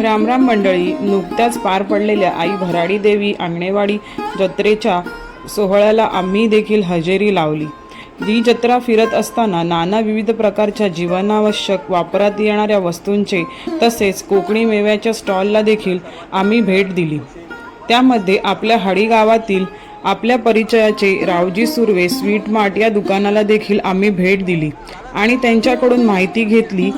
रामराम मंडळी नुकत्याच पार पडलेल्या आई भराडी देवी आंगणेवाडी जत्रेच्या सोहळ्याला आम्ही देखील हजेरी लावली. ही जत्रा फिरत असताना नाना विविध प्रकारच्या जीवनावश्यक वापरात येणाऱ्या वस्तूंचे तसेच कोकणी मेव्याच्या स्टॉलला देखील आम्ही भेट दिली. त्यामध्ये आपल्या हडी गावातील आपल्या परिचयाचे रावजी सुर्वे स्वीट मार्ट या दुकानाला देखील आम्ही भेट दिली आणि त्यांच्याकडून माहिती घेतली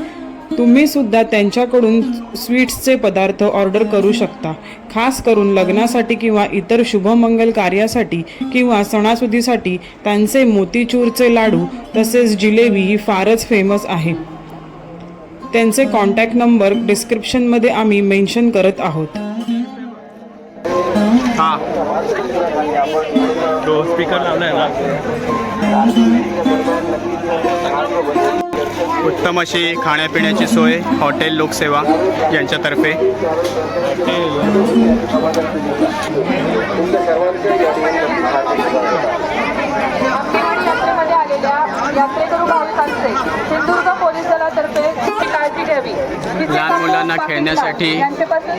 तुम्ही सुद्धा त्यांच्याकडून स्वीट्सचे पदार्थ ऑर्डर करू शकता. खास करून लग्नासाठी किंवा इतर शुभमंगल कार्यासाठी किंवा सणासुदीसाठी त्यांचे मोतीचूरचे लाडू तसेच जिलेबी ही फारच फेमस आहे. त्यांचे कॉन्टॅक्ट नंबर डिस्क्रिप्शनमध्ये आम्ही मेन्शन करत आहोत. स्पीकर लावलाय ना. उत्तम अशी खाण्यापिण्याची सोय हॉटेल लोकसेवा यांच्यातर्फे. यात्रेकरू लहान मुलांना खेळण्यासाठी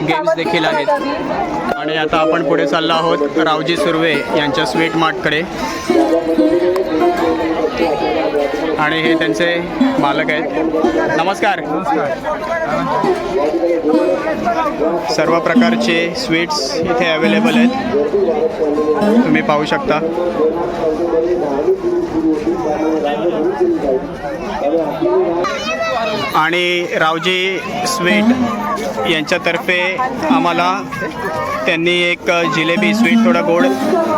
गेम्स देखील आहेत. आणि आता आपण पुढे चाललो आहोत रावजी सुर्वे यांच्या स्वीट मार्टकडे आणि हे त्यांचे मालक आहेत. नमस्कार. सर्व प्रकारचे स्वीट्स इथे अवेलेबल आहेत. तुम्ही पाहू शकता. आणि रावजी स्वीट यांच्यातर्फे आम्हाला त्यांनी एक जिलेबी स्वीट थोडं गोड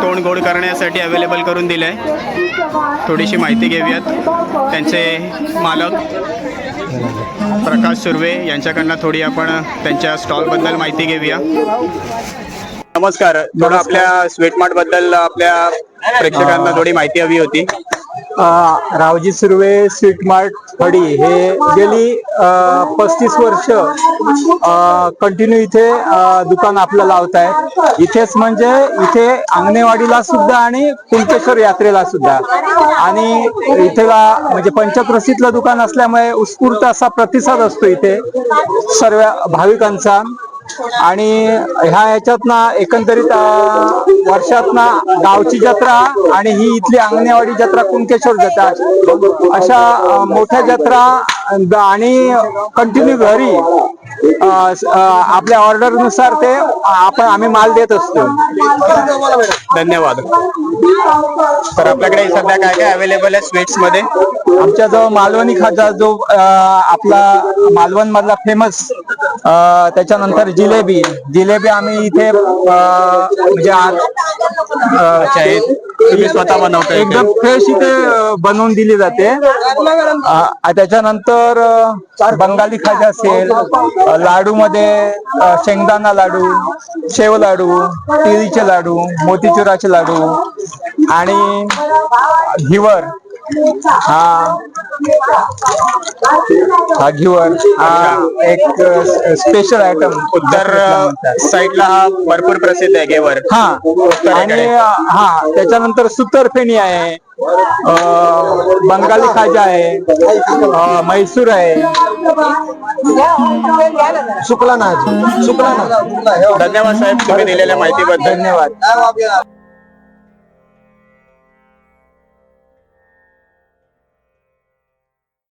तोंड गोड करण्यासाठी अवेलेबल करून दिलं आहे थोडीशी माहिती घेऊयात. त्यांचे मालक प्रकाश सुर्वे यांच्याकडनं थोडी आपण त्यांच्या स्टॉलबद्दल माहिती घेऊया. नमस्कार. थोडं आपल्या स्वीट मार्टबद्दल आपल्या प्रेक्षकांना थोडी माहिती हवी होती. रावजी सुर्वे स्वीट मार्ट फडी हे गेली पस्तीस वर्ष कंटिन्यू इथे दुकान आपलं लावत आहे. इथेच म्हणजे इथे अंगणेवाडीला सुद्धा आणि कुंकेश्वर यात्रेला सुद्धा. आणि इथे म्हणजे पंचप्रसिद्धलं दुकान असल्यामुळे उत्स्फूर्त असा प्रतिसाद असतो इथे. सर्व भाविकांचा. आणि ह्या ह्याच्यात ना एकंदरीत वर्षात ना गावची जत्रा आणि ही इथली अंगणेवाडी जत्रा कुणकेश्वर जत्रा अशा मोठ्या जत्रा आणि कंटिन्यू घरी आपल्या ऑर्डरनुसार ते आपण आम्ही माल देत असतो. धन्यवाद. तर आपल्याकडे सध्या काय काय अवेलेबल आहे स्वीट्समध्ये? आमच्या जवळ मालवणी खाजा जो आपला मालवण मधला फेमस त्याच्यानंतर जिलेबी. जिलेबी आम्ही इथे म्हणजे अच्छा हे तुम्ही स्वतः बनवता एकदम फ्रेश इथे बनवून दिली जाते. त्याच्यानंतर अं, बंगाली खाजा असेल लाडू मध्ये शेंगदाणा लाडू शेव लाडू तिळीचे लाडू मोतीचुराचे लाडू आणि घिवर हा. हा घिवर हा एक स्पेशल आयटम उत्तर साईडला हा भरपूर प्रसिद्ध आहे गेवर. हा आणि हा त्याच्यानंतर सुतरफेणी आहे बंगाली खाजा आहे अं, म्हैसूर आहे. शुक्ला नाच शुक्ला नाच धन्यवाद साहेब तुम्ही दिलेल्या माहितीबद्दल. धन्यवाद.